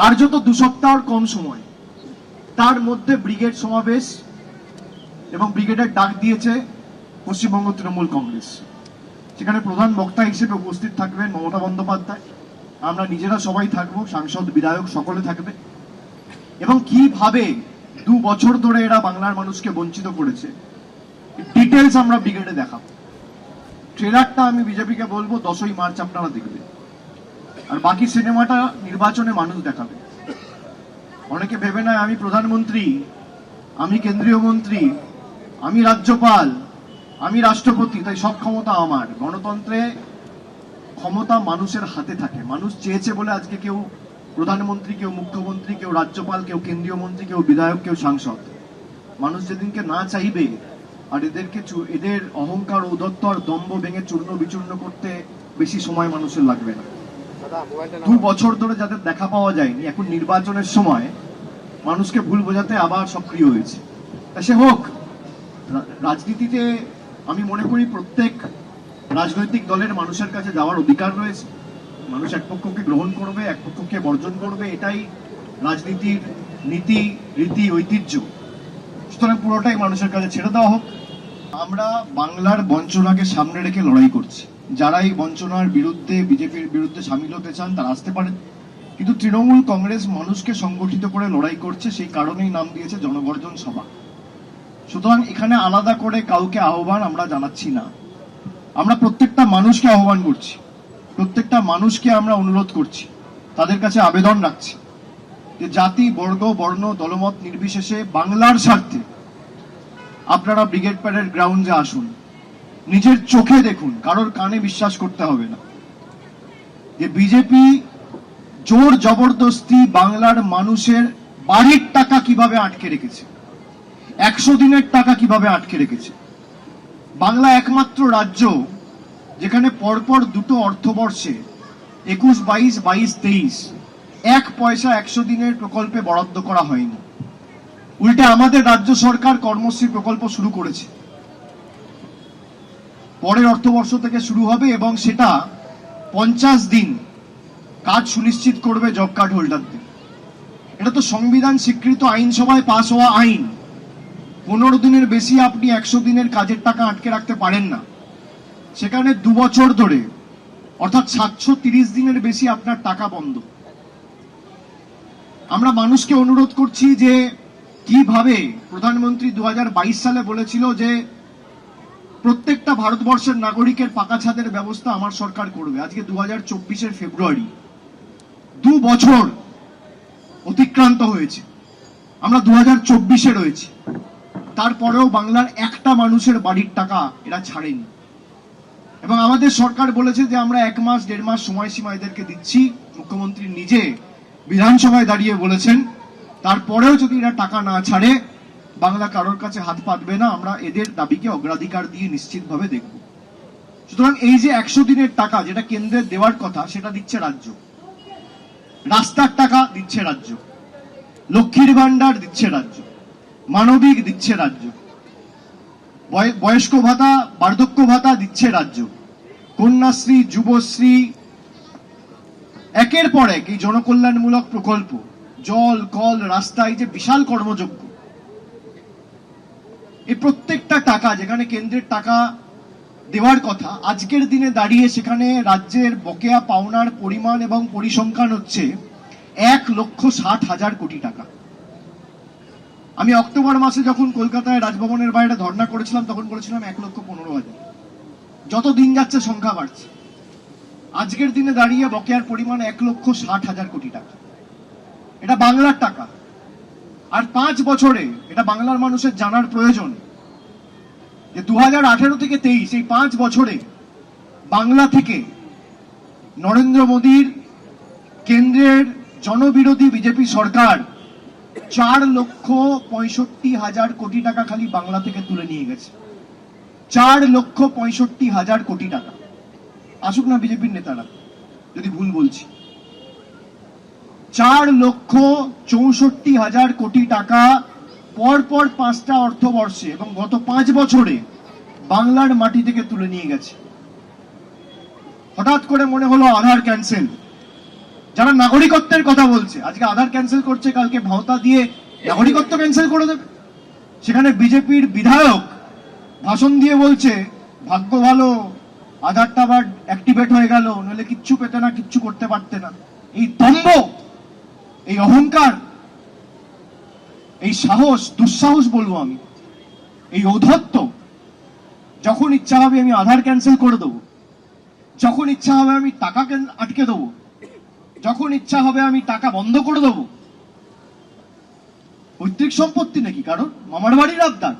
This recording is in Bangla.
কার্যত দু সপ্তাহর কম সময়। তার মধ্যে ব্রিগেড সমাবেশ এবং ব্রিগেডের ডাক দিয়েছে পশ্চিমবঙ্গ তৃণমূল কংগ্রেস। সেখানে প্রধান বক্তা হিসেবে উপস্থিত থাকবেন মমতা বন্দ্যোপাধ্যায়। আমরা নিজেরা সবাই থাকব, সাংসদ, বিধায়ক সকলে থাকবে। এবং কীভাবে দু বছর ধরে এরা বাংলার মানুষকে বঞ্চিত করেছে ডিটেলস আমরা ব্রিগেডে দেখাবো। ট্রেলারটা আমি বিজেপিকে বলব, দশই মার্চ আপনারা দেখবেন। আর বাকি সিনেমাটা নির্বাচনে মানুষ দেখাবে। অনেকে ভেবে নেয় আমি প্রধানমন্ত্রী, আমি কেন্দ্রীয় মন্ত্রী, আমি রাজ্যপাল, আমি রাষ্ট্রপতি, তাই সব ক্ষমতা আমার। গণতন্ত্রে ক্ষমতা মানুষের হাতে থাকে। মানুষ চেয়েছে বলে আজকে কেউ প্রধানমন্ত্রী, কেউ মুখ্যমন্ত্রী, কেউ রাজ্যপাল, কেউ কেন্দ্রীয় মন্ত্রী, কেউ বিধায়ক, কেউ সাংসদ। মানুষ যেদিনকে না চাইবে আর এদেরকে এদের অহংকার ঔদত্ত আর দম্ভ ভেঙে চূর্ণ বিচূর্ণ করতে বেশি সময় মানুষের লাগবে না। দু বছর ধরে যাদের দেখা পাওয়া যায়নি, এখন নির্বাচনের সময় মানুষকে ভুল বোঝাতে আবার সক্রিয় হয়েছে। সে হোক রাজনীতিতে আমি মনে করি প্রত্যেক রাজনৈতিক দলের মানুষের কাছে যাওয়ার অধিকার রয়েছে। মানুষ এক পক্ষকে গ্রহণ করবে, এক পক্ষকে বর্জন করবে, এটাই রাজনীতির নীতি, রীতি, ঐতিহ্য। সুতরাং পুরোটাই মানুষের কাছে ছেড়ে দেওয়া হোক। আমরা বাংলার বঞ্চনাকে সামনে রেখে লড়াই করছি। যারা এই বঞ্চনার বিরুদ্ধে, বিজেপির বিরুদ্ধে সামিল হতে চান, তারা আসতে পারেন। কিন্তু তৃণমূল কংগ্রেস মানুষকে সংগঠিত করে লড়াই করছে, সেই কারণেই নাম দিয়েছে জনগর্জন সভা। সুতরাং এখানে আলাদা করে কাউকে আহ্বান আমরা জানাচ্ছি না। আমরা প্রত্যেকটা মানুষকে আহ্বান করছি। প্রত্যেকটা মানুষকে আমরা অনুরোধ করছি। তাদের কাছে আবেদন রাখছি যে জাতি, বর্গ, বর্ণ, দলমত নির্বিশেষে বাংলার স্বার্থে আপনারা ব্রিগেড প্যারেড গ্রাউন্ডে আসুন। নিজের চোখে দেখুন, কারোর কানে বিশ্বাস করতে হবে না। যে বিজেপি জোর জবরদস্তি বাংলার মানুষের বাড়ির টাকা কীভাবে আটকে রেখেছে? একশো দিনের টাকা কীভাবে আটকে রেখেছে? বাংলা একমাত্র রাজ্য যেখানে পরপর দুটো অর্থবর্ষে একুশ, বাইশ বাইশ, তেইশ, এক পয়সা একশো দিনের প্রকল্পে বরাদ্দ করা হয়নি। উল্টে আমাদের রাজ্য সরকার কর্মশ্রী প্রকল্প শুরু করেছে। পরের অর্থবর্ষ থেকে শুরু হবে এবং সেটা পঞ্চাশ দিন কাজ সুনিশ্চিত করবে জব কার্ড হোল্ডারদের। এটা তো সংবিধান স্বীকৃত আইনসভায় পাশ হওয়া আইন। পনেরো দিনের বেশি আপনি একশো দিনের কাজের টাকা আটকে রাখতে পারেন না। সেখানে দু বছর ধরে, অর্থাৎ সাতশো তিরিশ দিনের বেশি আপনার টাকা বন্ধ। আমরা মানুষকে অনুরোধ করছি যে কীভাবে প্রধানমন্ত্রী দু হাজার বাইশ সালে বলেছিল যে প্রত্যেকটা ভারতবর্ষের নাগরিকের পাকা ছাদের ব্যবস্থা আমার সরকার করবে? আজকে দু হাজার ফেব্রুয়ারি। দু বছর অতিক্রান্ত হয়েছে। আমরা দু হাজার চব্বিশে রয়েছি। তারপরেও বাংলার একটা মানুষের বাড়ির টাকা এরা ছাড়েনি। এবং আমাদের সরকার বলেছে যে আমরা এক মাস, দেড় মাস সময়সীমা এদেরকে দিচ্ছি। মুখ্যমন্ত্রী নিজে বিধানসভায় দাঁড়িয়ে বলেছেন তারপরেও যদি এরা টাকা না ছাড়ে, বাংলা কারোর কাছে হাত পাতবে না, আমরা এদের দাবিকে অগ্রাধিকার দিয়ে নিশ্চিতভাবে দেখব। সুতরাং এই যে একশো দিনের টাকা যেটা কেন্দ্রের দেওয়ার কথা, সেটা দিচ্ছে রাজ্য। রাস্তার টাকা দিচ্ছে রাজ্য। লক্ষ্মীর ভান্ডার দিচ্ছে রাজ্য। মানবিক দিচ্ছে রাজ্য। বয়- বয়স্ক ভাতা, বার্ধক্য ভাতা দিচ্ছে রাজ্য। কন্যাশ্রী, যুবশ্রী, একের পর এক এই জনকল্যাণমূলক প্রকল্প। জল, কল, রাস্তা, এই যে বিশাল কর্মযজ্ঞ। এই প্রত্যেকটা টাকা, যেখানে কেন্দ্রের টাকা দেওয়ার কথা, আজকের দিনে দাঁড়িয়ে সেখানে রাজ্যের বকেয়া পাওনার পরিমাণ এবং পরিসংখ্যান হচ্ছে এক লক্ষ ষাট হাজার কোটি টাকা। আমি অক্টোবর মাসে যখন কলকাতায় রাজভবনের বাইরে ধর্ণা করেছিলাম, তখন বলেছিলাম এক লক্ষ পনেরো হাজার। যত দিন যাচ্ছে, সংখ্যা বাড়ছে। আজকের দিনে দাঁড়িয়ে বকেয়ার পরিমাণ এক লক্ষ ষাট হাজার কোটি টাকা। এটা বাংলার টাকা। আর পাঁচ বছরে এটা বাংলার মানুষের জানার প্রয়োজন। যে দু হাজার আঠেরো থেকে তেইশ, এই পাঁচ বছরে বাংলা থেকে নরেন্দ্র মোদীর কেন্দ্রের জনবিরোধী বিজেপি সরকার চার লক্ষ পঁয়ষট্টি হাজার কোটি টাকা খালি বাংলা থেকে তুলে নিয়ে গেছে। চার লক্ষ পঁয়ষট্টি হাজার কোটি টাকা। আসুক না বিজেপির নেতারা, যদি ভুল বলছি। চার লক্ষ চৌষট্টি হাজার কোটি টাকা পর পর পাঁচটা অর্থবর্ষে এবং গত পাঁচ বছরে বাংলার মাটি থেকে তুলে নিয়ে গেছে। হঠাৎ করে মনে হলো আধার ক্যান্সেল। যারা নাগরিকত্বের কথা বলছে, আজকে আধার ক্যান্সেল করছে, কালকে ভাওতা দিয়ে নাগরিকত্ব ক্যান্সেল করে দেবে। সেখানে বিজেপির বিধায়ক ভাষণ দিয়ে বলছে, ভাগ্য ভালো, আধারটা আবার অ্যাক্টিভেট হয়ে গেল নইলে কিচ্ছু পেতে না, কিচ্ছু করতে পারতে না। এই দম্ভ এই অহংকার, এই সাহস, দুঃসাহস বলব আমি। এই ঔদ্ধত্য যখন ইচ্ছা হবে আমি আধার ক্যান্সেল করে দেবো, যখন ইচ্ছা হবে আমি টাকা আটকে দেবো, যখন ইচ্ছা হবে আমি টাকা বন্ধ করে দেবো, পৈতৃক সম্পত্তি নাকি কারণ মামার বাড়ির আবদার।